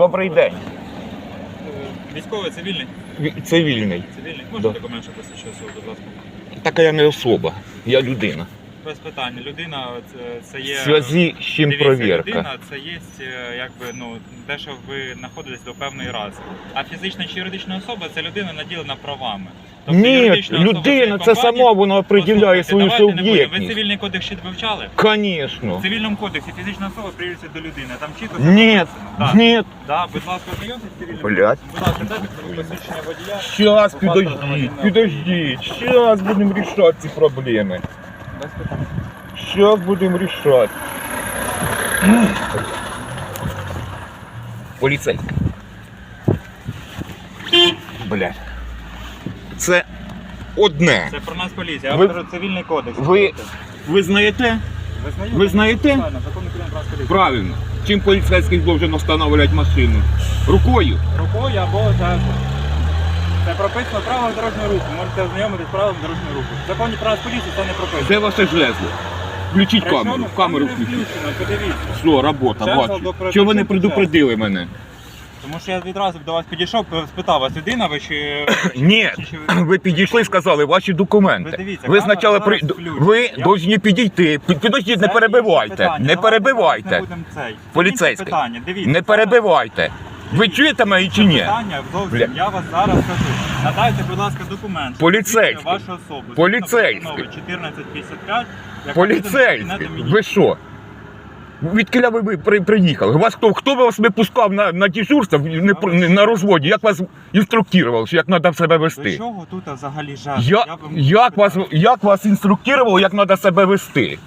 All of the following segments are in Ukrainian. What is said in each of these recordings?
Добрий день. Військовий, цивільний? Цивільний. Цивільний. Можна Да. що посвідчує особу, будь ласка? Така я не особа, я людина. Без питань. Людина це, це є. В зв'язі з чим Дивіться, провірка. Людина це є е, якби ну те, що ви знаходитесь до певної раси. А фізична чи юридична особа це людина наділена правами. Тобто Ні, юридична особа людина це сама вона определяє Послухайте, свою давайте не будемо. Ви суб'єктність. цивільний кодекс ще вивчали? В цивільному кодексі фізична особа прирівнюється до людини. Там чітко це Ні, написано. Да. ні. Да, будь ласка, ознайомтесь з цивільним Блядь. кодексом. Будь ласка, дайте свої посвідчення водія. Щас, підождіть, підождіть. Щас будемо рішати ці проблеми. Без питань. Щас будемо рішати. Поліцейка. Блядь. Це одне. Це про нас поліція. Я Ви- вам кажу цивільний кодекс. ви- Ви знаєте? Ви? Ви знаєте? Правильно, закон України про нас поліцію. Правильно. Чим поліцейський должен встановлювати машину? Рукою. Рукою або жестом. Це прописано правилам дорожнього руху. Можете ознайомитись з правилами дорожнього руху. В законі про нас поліцію це не прописано. Де ваше жезло? Включіть При камеру. чому? Камеру включіть. подивіться. Все, робота, Жезл бачу. до Чого ви не предупредили мене? Тому що я відразу до вас підійшов, спитав вас, людина ви чи... Ні, чи- чи ви- ви підійшли і сказали ваші документи. Ви дивіться, Ви камера спочатку при... включена. ви Я- повинні підійти. Під- Підождіть, не Це перебивайте. питання. Не Давайте перебивайте. зараз не будемо цей. Це Поліцейський. питання. Дивіться, Не перебивайте. Ви чуєте мене чи ні? Питання зовсім, Бля. я вас зараз кажу. Надайте, будь ласка, документ. що Поліцейський. Вашу особу. Згідно Поліцейський. постанови 1455. яка видана Поліцейський. Кабінетом Міністрів. Ви що? Відкиля ви, ви при- приїхали? Вас хто, хто вас випускав на, на дежурство не, не- на розводі? Як вас інструктував, що як треба себе До вести? чого тут взагалі жарт? Я, вам як, вас, як вас інструктував, як треба себе вести?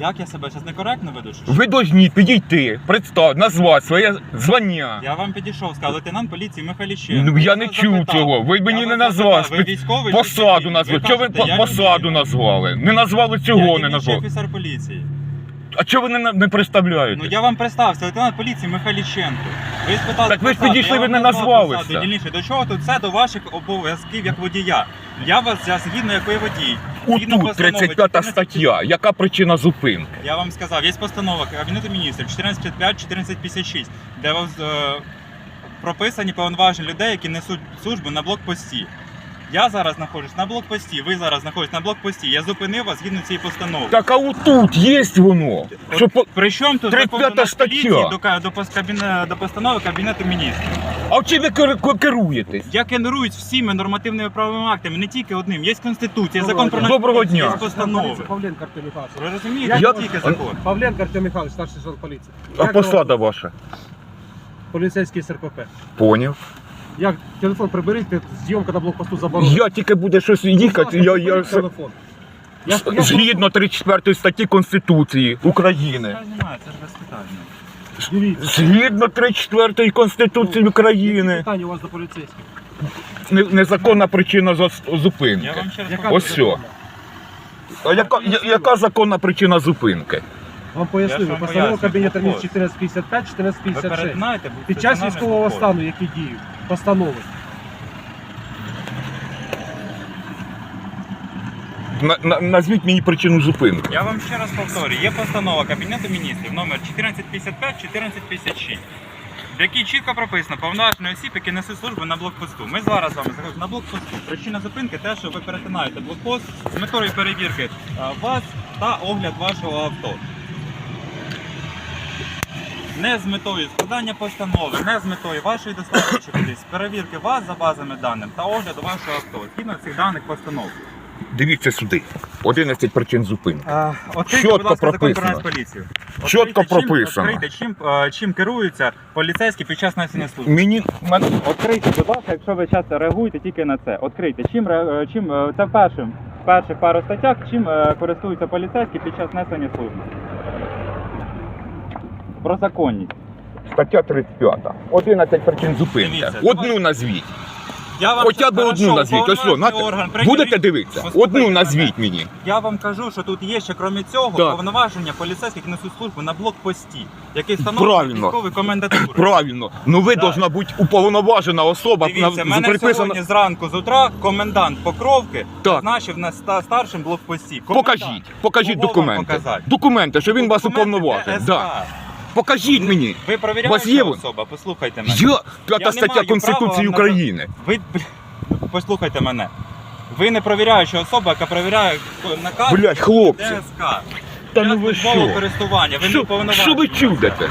Як я себе зараз некоректно веду? чи що? Ви повинні підійти, представ, назвати своє звання. Я вам підійшов, сказав, лейтенант поліції Михайліченко. Ну я не чув запитав. цього. Ви мені Я не назвали ви військовий посаду назвали. Чого ви посаду назвали? Не назвали Я цього, не дільничний назвали. офіцер поліції. А чого ви не, не представляєте? Ну я вам представився, лейтенант поліції Михайліченко. Ви спитали Так ви ж підійшли, я ви вам не назвав назвалися. дільничний. До чого тут це до ваших обов'язків як водія? Я вас я згідно як ви водій. Згідно Отут постанови 35 14 стаття. Яка причина зупинки? Я вам сказав, є постанова Кабінету міністрів 1455-1456, де вас, е, прописані повноваження людей, які несуть службу на блокпості. Я зараз знаходжусь на блокпості, ви зараз знаходитесь на блокпості. Я зупинив вас згідно цієї постанови. Так а отут є воно. Що по... При чому тут 35 закон до стаття. поліції до, ка- до, пос- кабіне- до постанови Кабінету міністрів? А чим ви кер- керуєтесь? Я керуюсь всіми нормативними правовими актами, не тільки одним. Є конституція, закон про Доброго дня. є постанови. Павленко Артем Михайлович. Ви розумієте, Я- не тільки закон. Павленко Артем Михайлович, старший сержант поліції. А Як посада вам ваша? Поліцейський СРПП. Поняв. Як телефон приберіть, зйомка на блокпосту заборонена. Я тільки буде щось їхати, я, я... Телефон. Я- я- згідно 34 статті Конституції України. Це немає, це ж. Згідно 34 Конституції України. Питання у вас до поліцейських. Не- Незаконна причина зас- Я зупинки. вам ще раз Ось законна? А яка, я- яка законна причина зупинки? Вам Я пояснили. ж вам Постанова пояснюю. Кабінету міністрів 1455, Ви 1456. перетинаєте будь- Під час військового стану, які діють, постанови. На, на, назвіть мені причину зупинки. Я вам ще раз повторюю, є постанова Кабінету міністрів номер 1455-1456, в якій чітко прописано повноваження осіб, які несуть службу на блокпосту. Ми зараз з вами знаходимося на блокпосту. Причина зупинки те, що ви перетинаєте блокпост з метою перевірки а, вас та огляд вашого авто. Не з метою складання постанови, не з метою вашої доставки чи кудись, перевірки вас за базами даних та огляду вашого авто, згідно цих даних постанов. Дивіться сюди. 11 причин зупинки. А, Чітко будь ласка, закон про прописано. Нацполіцію. Чітко чим- прописано. Відкрийте, чим, е, чим керуються поліцейські під час несення служби. Мені мен- Відкрийте, будь ласка, якщо ви часто реагуєте тільки на це. Відкрийте, чим, ре- е, чим е, це першим, в перших пару статтях, чим е, користуються поліцейські під час несення служби. Про законність. стаття 35. 11 причин зупинки. Дивіться, Одну давай. назвіть. Я вам Хоча б одну назвіть. Ось що, уповноважений будете дивитися? Одну назвіть мені. Я вам кажу, що тут є ще крім цього Так. повноваження поліцейських несуть службу на блокпості, який встановлений Правильно. військовий комендатури. Правильно. Ну ви Так. должна бути уповноважена особа. Дивіться, на- мене приписано- сьогодні зранку з утра комендант Покровки Так. назначив на ста- старшим блокпості. Комендант. Покажіть, покажіть Кого вам документи. показати? Документи, що він вас Документи уповноважив. Да. Покажіть мені. Ви провіряєте є особа, послухайте мене. Я п'ята не стаття маю Конституції права України. Ви бл- послухайте мене. Ви не провіряюча особа, яка провіряє наказ Блять, хлопці. ДСК. Та ну ви що? користування. Ви не Що, уповноважені що ви чудите?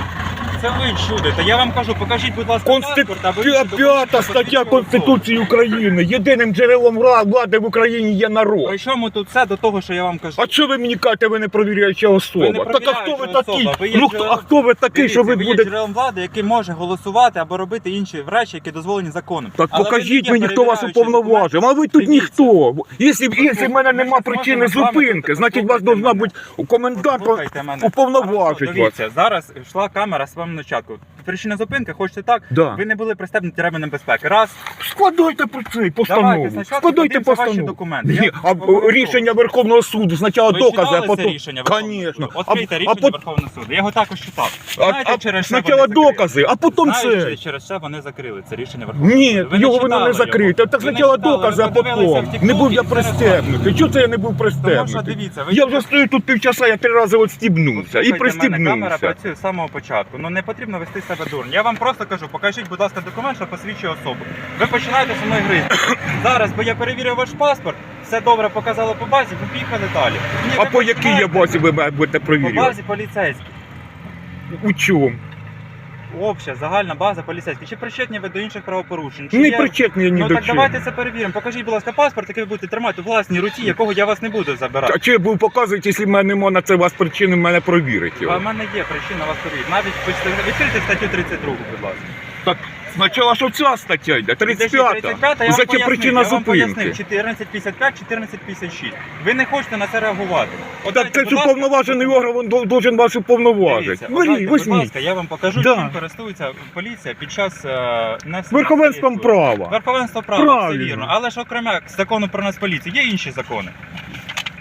Це ви чудите. Я вам кажу, покажіть, будь ласка, Конститу... паспорт, документи, П'ята що стаття Конституції України. Єдиним джерелом вла- влади в Україні є народ. При чому тут це до того, що я вам кажу? А що ви мені кажете, ви не провіряюча Ви особа? не так а хто ви провіряюча такий? особа, ви є Ну хто, а джерелом- хто ви такий, Дивіться, що ви ви є будете? джерелом влади, який може голосувати або робити інші речі, які дозволені законом. Так Але ви покажіть не є мені, хто вас уповноважив. А ви тут Дивіться. ніхто. Якщо, якщо в мене Послухайте, нема ми причини можемо з вами зупинки, тут- значить вас послухайте должна мене. бути комендант Слухайте мене. уповноважить вас. Дивіться, зараз йшла камера з вами на чатку. Причина зупинки, хочете так? Да. Ви не були пристебнуті ременем безпеки. Раз. Складайте про це постанову. Давайте спочатку Складайте подивимося ваші постанову. документи. Ні, Я а обов'язково. рішення Верховного суду спочатку Ви докази, а читали це потім. рішення Верховного Конечно. суду? Відкрийте а, рішення пот- Верховного суду. Я його також читав. а, Знаєте, а через що спочатку вони закрили? докази, а потім Знаєте, це. через що вони закрили це рішення Верховного Ні, суду? Ви його воно читали не закрите. Так Ви не спочатку читали, докази, ви а подивилися в потім. Не був я і зараз пристебнутий. Чого це я не був Тому що пристебнутий? дивіться, ви Я вже стою тут півчаса, я три рази відстібнувся і Послухайте мене, Камера пристібнувся. працює з самого початку. Ну не потрібно вести себе дурно. Я вам просто кажу, покажіть, будь ласка, документ, що посвідчує особу. Ви починаєте зі мною гризти. Зараз, бо я перевірив ваш паспорт, все добре показало по базі, ви поїхали далі. Мені А по якій я починаєте- базі ви будете По перевіряти? базі поліцейській. У чому? Обща, загальна база поліцейська. Чи причетні ви до інших правопорушень? Чи Не є- причетні ні Ну до так чого. давайте це перевіримо. Покажіть, будь ласка, паспорт, який ви будете тримати у власній руці, якого я вас не буду забирати. А чи ви показуєте, якщо в мене нема на це у вас причини, мене провірить А його? в мене є причина вас перевірити. Навіть почти- відкрийте статтю 32, будь ласка. Так, спочатку що ця стаття йде, 35-та. 35 За пояснив, причина зупинки. 1455, 1456. Ви не хочете на це реагувати. Так це ж уповноважений орган должен вас уповноважити. Беріть, будь ласка, я вам покажу, Да. чим користується поліція під час е, Верховенством права. Верховенство права, все вірно. Але ж окремо закону про нас поліцію, є інші закони.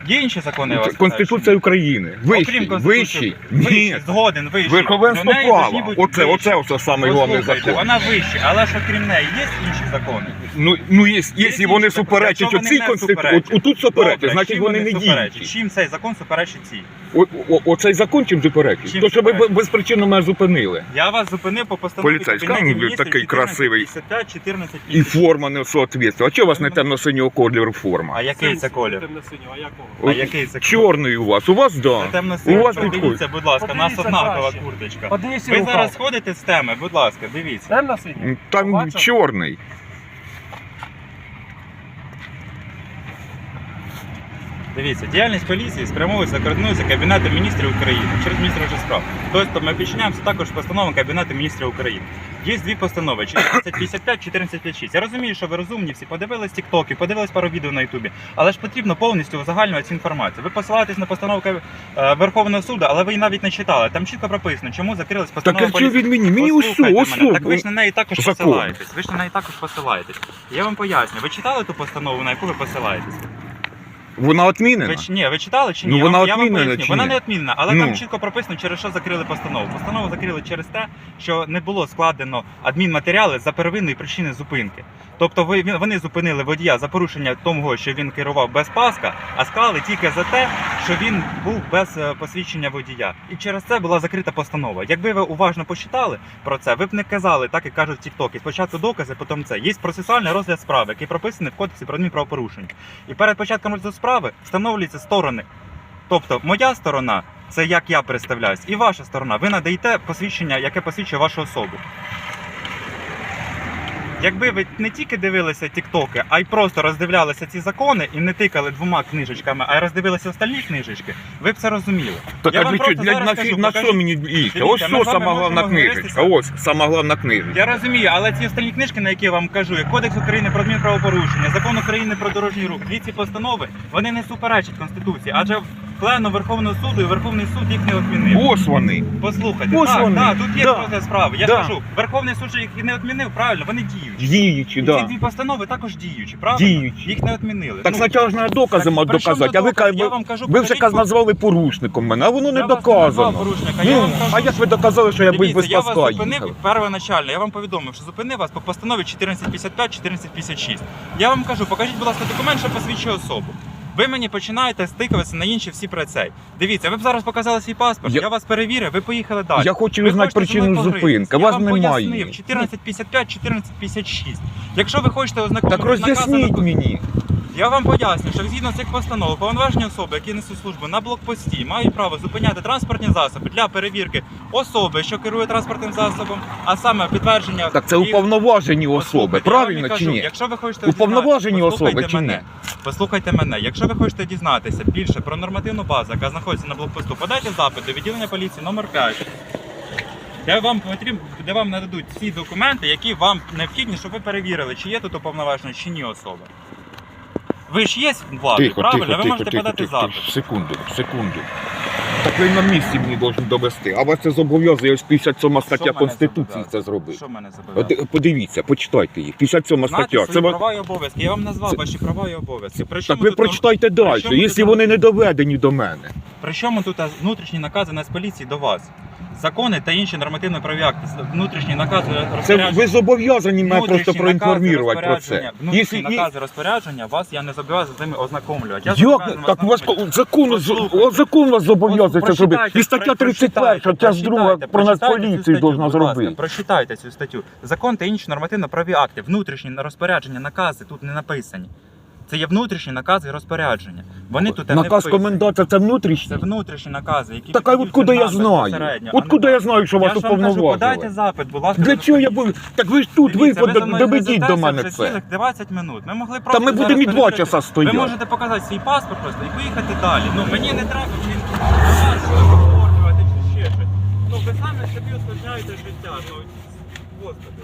Є інші закони, я вас Конституція України. Вищий, Окрім вищий. Ні. згоден, вищий. Верховенство До неї должні права. бути Оце, вищі. оце, оце самий головний Послухайте, закон. Вона вища, але ж окрім неї є інші закони. Ну, ну є, Є якщо вони суперечать вони оцій не конституції, суперечать. отут суперечать, Добре, значить чим вони не суперечать? діють. Чим цей закон суперечить цій? О- о- Оцей закон чим суперечить? Чим То, що ви суперечить? б- безпричинно мене зупинили. Я вас зупинив по постанові Поліцейський, Кабінету ну, Міністрів такий красивий. 1455, 14 І форма не соответствує. А чого у вас не темно-синього кольору форма? А який це колір? Темно-синього, а якого? А який це? Чорний у вас. У вас да. темно У вас Подивіться, будь ласка, у нас Подивіться однакова краще. курточка. Подивіться Ви рука. зараз ходите з теми, будь ласка, дивіться. Темно-синій? Там Побачив? чорний. Дивіться, діяльність поліції спрямовується, координується Кабінетом міністрів України через міністра справ. Тобто ми підчиняємося також постановам Кабінету міністрів України. Є дві постанови 1455, 1456. Я розумію, що ви розумні, всі подивились тіктоки, подивились пару відео на Ютубі, але ж потрібно повністю узагальнювати цю інформацію. Ви посилаєтесь на постанову е, Верховного суду, але ви її навіть не читали. Там чітко прописано, чому закрилась Так постанова а що від мені? Мені усю, усю. Так ви ж на неї також Закон. посилаєтесь. Ви ж на неї також посилаєтесь. Я вам поясню. Ви читали ту постанову, на яку ви посилаєтесь? Вона отмінена. Ви, ні, ви читали чи ні? Ну, Я вона вам- я вам поясню. чи Вона не відмінена, але Ну. там чітко прописано, через що закрили постанову. Постанову закрили через те, що не було складено адмінматеріали за первинної причини зупинки. Тобто ви, вони зупинили водія за порушення того, що він керував без паска, а склали тільки за те, що він був без е, посвідчення водія. І через це була закрита постанова. Якби ви уважно почитали про це, ви б не казали, так як кажуть в Тіктокі. Спочатку докази, потім це. Є процесуальний розгляд справи, який прописаний в кодексі про адмінправопорушення. І перед початком розгляду справи встановлюються сторони. Тобто, моя сторона це як я представляюсь, і ваша сторона. Ви надаєте посвідчення, яке посвідчує вашу особу. Якби ви не тільки дивилися тіктоки, а й просто роздивлялися ці закони і не тикали двома книжечками, а й роздивилися остальні книжечки, ви б це розуміли. Так Я а вам для, просто для, зараз на, скажу, фі- на що мені? Дивіться, Ось ми що з вами сама головна можемо книжечка. говорити Ось сама головна книжечка. Я розумію, але ці останні книжки, на які я вам кажу, як Кодекс України про адмінправопорушення, Закон України про дорожній рух, дві ці постанови, вони не суперечать Конституції, адже плену Верховного суду і Верховний суд їх не відмінив. Ось вони. Послухайте, Ось так, вони. так, тут є Да. розгляд справи. Я Да. скажу, Верховний суд же їх і не відмінив, правильно, вони діючі. Діючі, І ці да. дві постанови також діючі, правильно? Діючі. Їх не відмінили. Так Ну, спочатку ж треба при чому доказати, а ви, ка- Я ви, вам кажу, ви вже покажіть назвали порушником мене, а воно не Я вас не назвав доказано. порушника, я Ну, вам кажу. а як ви доказали, що я був Дивіться, без я вас зупинив їхав? первоначально. Я вам повідомив, що зупинив вас по постанові 1455, 1456. Я вам кажу, покажіть, будь ласка, документ, що посвідчує особу. Ви мені починаєте стикатися на інші всі про цей. Дивіться, ви б зараз показали свій паспорт, Я- я, вас перевірив, ви поїхали далі. Я хочу Ви знати причину зупинки. Вас зупинки. Я вам немає. пояснив 1455, 1456. Якщо ви хочете ознакомитися Так роз'ясніть мені. Я вам поясню, що згідно цих постанов, повноважені особи, які несуть службу на блокпості, мають право зупиняти транспортні засоби для перевірки особи, що керує транспортним засобом, а саме підтвердження Так це уповноважені особи, Послухайте, я вам правильно і чи кажу, ні? Якщо ви хочете Уповноважені дізнатися- особи чи ні? мене, Послухайте мене. Якщо ви хочете дізнатися більше про нормативну базу, яка знаходиться на блокпосту, подайте запит до відділення поліції номер 5. Де вам потрібно, де вам нададуть всі документи, які вам необхідні, щоб ви перевірили, чи є тут уповноважена, чи ні особа. Ви ж є владою, правильно? ви можете подати запит. Секунду, секунду. Так ви на місці мені повинні довести. А вас це зобов'язує ось 57 стаття мене Конституції зобов'язує? це зробити. Що мене От, зобов'язує? е, Подивіться, почитайте її. 57 Знати стаття. свої Це ва- права і обов'язки. Я вам назвав Це- ваші права і обов'язки. При Так чому ви тут- прочитайте при далі, чому якщо тут- вони не доведені до мене. Причому тут внутрішні накази Нацполіції до вас? Закони та інші нормативно-правові акти, внутрішні накази Це розпорядження. ви зобов'язані мене внутрішні просто проінформувати про це. розпорядження, Внутрішні Якщо- накази розпорядження, вас я не зобов'язаний з ними ознакомлювати. Я Як? Так у вас ознакомлювати. закон, Послухайте. о, закон вас зобов'язує це Прочитайте, зробити. І стаття про- 31, прочитайте, часть друга прочитайте, про прочитайте цю Нацполіцію статтю, должна будь ласка, зробити. Прочитайте цю статтю. Закон та інші нормативно-правові акти, внутрішні розпорядження, накази тут не написані. Це є внутрішні накази і розпорядження. Вони тут не Наказ вписані. коменданта це Це внутрішні накази, які Так а откуда я знаю? безпосередньо, а не Откуда я знаю, що Я вас ж вам кажу, подайте уповноважили? запит, будь ласка. Для до чого я буду? Так ви ж тут, ви Дивіться, за мною доведіть до мене вже це. цілих 20 минут. Ми могли Та просто ми будемо і два часа Ви можете показати свій паспорт просто і поїхати далі. Ну мені не треба блін, чи ще щось. Ну ви самі собі ускладняєте життя. Ну господи.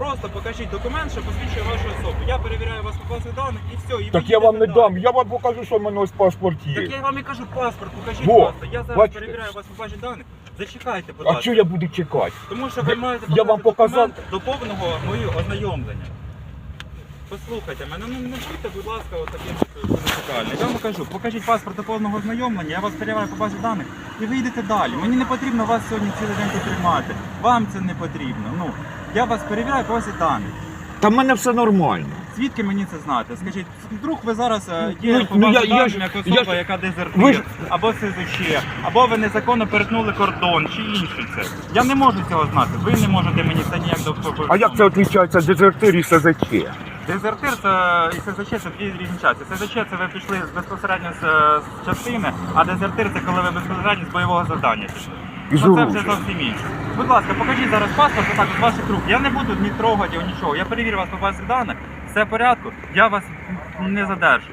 Просто покажіть документ, що посвідчує вашу особу. Я перевіряю вас по базі даних і все. І ви Так я вам не далі. дам, я вам покажу, що в мене ось паспорт Так є. я вам і кажу паспорт, покажіть Во, просто. Я зараз бачите? перевіряю вас по базі даних. Зачекайте, будь А ласка. що я буду чекати? Тому що ви маєте Я вам показати показав- документ до повного моєї ознайомлення. Послухайте мене, ну не будьте, будь ласка, отаким принципіальним. Я вам кажу, покажіть паспорт до повного ознайомлення, я вас перевіряю по базі даних і ви йдете далі. Мені не потрібно вас сьогодні цілий день тут тримати. Вам це не потрібно. Ну, я вас перевіряю по базі даних. Та в мене все нормально. Звідки мені це знати? Скажіть, вдруг ви зараз е, Ну, є по ну, базі я- я даних ж- як я особа, ж- яка дезертир, ж- або СЗЧ, або ви незаконно перетнули кордон, чи інше це. Я не можу цього знати. Ви не можете мені це ніяк до А як це відрізняється дезертир і СЗЧ? Дезертир це і СЗЧ це дві різні часи. СЗЧ це ви пішли безпосередньо з, з частини, а дезертир це коли ви безпосередньо з бойового завдання пішли. Ну, це вже зовсім інше. Будь ласка, покажіть зараз паспорт отак з ваших рук. Я не буду ні трогати нічого. Я перевірю вас по базі даних, все в порядку, я вас не задержу.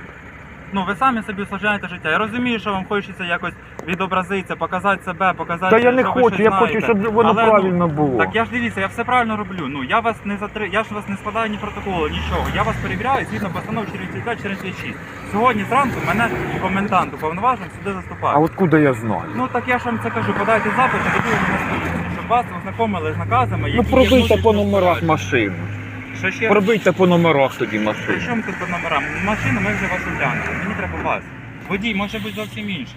Ну, ви самі собі усложняєте життя. Я розумію, що вам хочеться якось відобразитися, показати себе, показати. Та я не що ви хочу, щось я хочу, знаєте. щоб воно Але, ну, правильно було. так я ж дивіться, я все правильно роблю. Ну я вас не затри... я ж вас не складаю ні протоколу, нічого. Я вас перевіряю згідно постанов 45 46 Сьогодні зранку мене комендант уповноважений сюди заступає. А откуда я знаю? Ну так я ж вам це кажу, подайте запит на відділення Нацполіції, щоб вас ознакомили з наказами, які Ну є пробийте по номерах розпоряджені. машин. Що ще? Пробийте по номерах тоді При машин. чому тут по номерам? Машину ми вже вас оглянули. Мені треба вас. Водій може бути зовсім інший.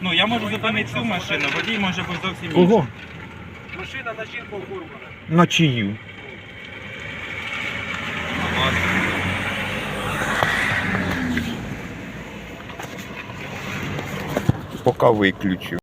Ну я можу зупинити цю машину, водій може бути зовсім інший. Кого? Машина на жінку оформлена. На чию? Поки виключу.